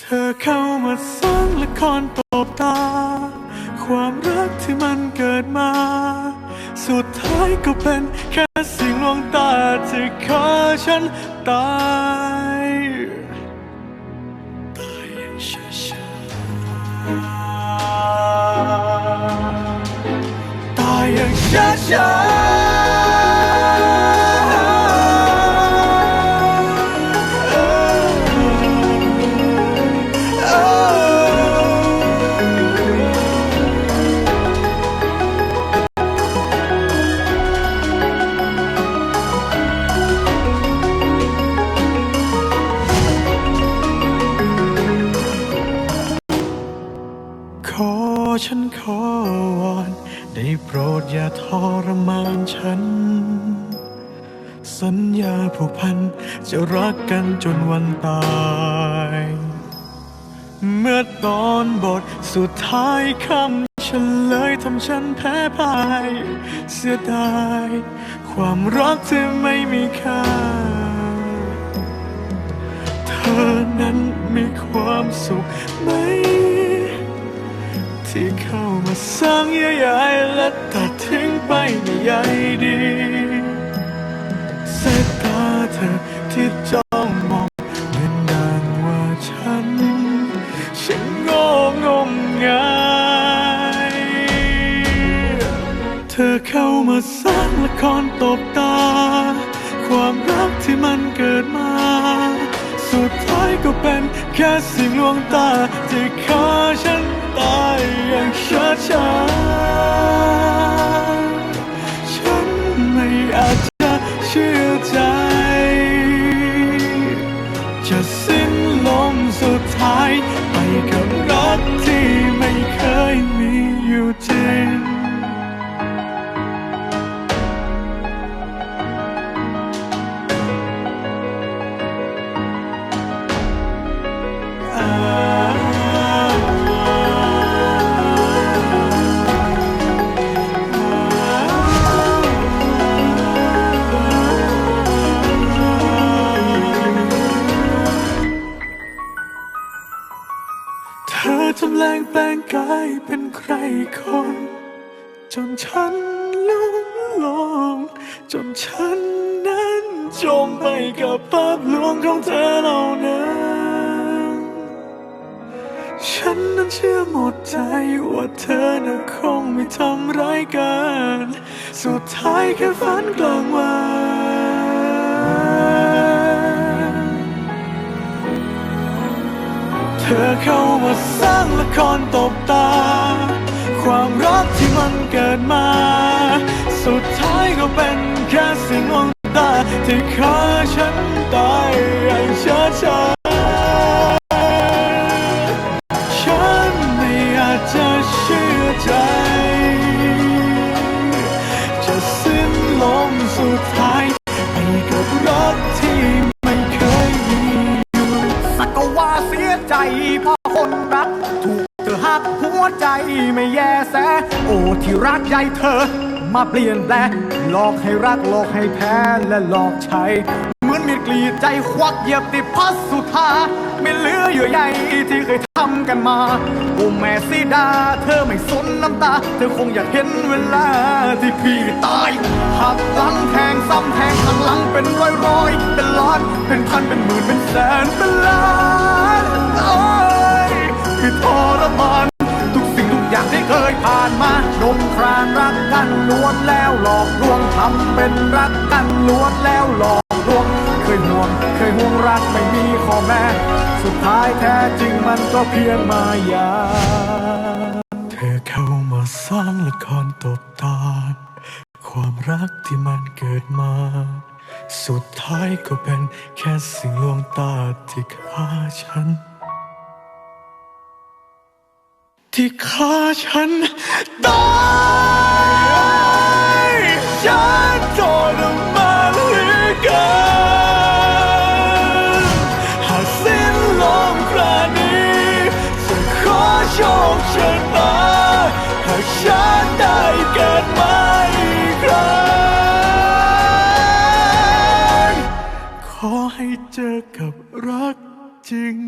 เธอเข้ามาสร้างละครตบตา ความรักที่มันเกิดมา สุดท้ายก็เป็นแค่สิ่งลวงตาที่ขอฉันตายตายอย่างช้าๆตายอย่างช้าๆ ฉันขอวอนได้โปรดอย่าทรมานฉัน สัญญาผูกพันจะรักกันจนวันตาย เมื่อตอนบทสุดท้ายคำฉันเลยทำฉันแพ้พ่าย เสียดาย ความรักที่ไม่มีค่า เธอนั้นมีความสุขไม ที่เข้ามาสร้างเยื่อใยและตัดทิ้งไปไม่ใยดีสายตาเธอที่จ้องมองเหมือนดังว่าฉัน ฉันโง่งมงายเธอเข้ามาสร้างละครตบตา ความรักที่มันเกิดมา สุดท้ายก็เป็นแค่สิ่งลวงตาที่ อทำแรงแปลงกายเป็นใครคน จนฉันลุ่มลง จนฉันนั้นจมไปกับภาพลวงของเธอเหล่านั้นฉันนั้นเชื่อหมดใจว่าเธอน่ะคงไม่ทำร้ายกัน สุดท้ายแค่ฝันกลางวัน สร้างละครตบตา ความรักที่มันเกิดมา สุดท้ายก็เป็นแค่สิ่งลวงตาที่เคย กเธอหักหัวใจไม่แยแส โอ้ที่รักใหญ่เธอ มาเปลี่ยนแปลงหลอกให้รักหลอกให้แพ้และหลอกใช้ เหมือนมีดกรีดใจควักเหยียบติดพัสสุธาไม่เหลือเยื่อใยที่เคยทำกันมาโอ้แม่สีดา เธอไม่สนน้ำตา เธอคงอยากเห็นเวลาที่พี่ตายหักหลังแทงซ้ำแทงข้างหลังเป็นร้อยร้อยเป็นล้านเป็นพันเป็นหมื่นเป็นแสนเป็นล้าน คือทรมานทุกสิ่งทุกอย่างที่เคยผ่านมาดมครานรักกันล้วนแล้วหลอกลวงทำเป็นรักกันล้วนแล้วหลอกลวง เคยห่วง เคยห่วงรักไม่มีข้อแม้สุดท้ายแท้จริงมันก็เพียงมายา เธอเข้ามาสร้างละครตบตา ความรักที่มันเกิดมาสุดท้ายก็เป็นแค่สิ่งลวงตาที่ฆ่าฉัน ที่ฆ่าฉันตายฉันทรมานเหลือเกินหากสิ้นลมครานี้จะขอโชคชะตาหากฉันได้เกิดมาอีกครั้งขอให้เจอกับรักจริง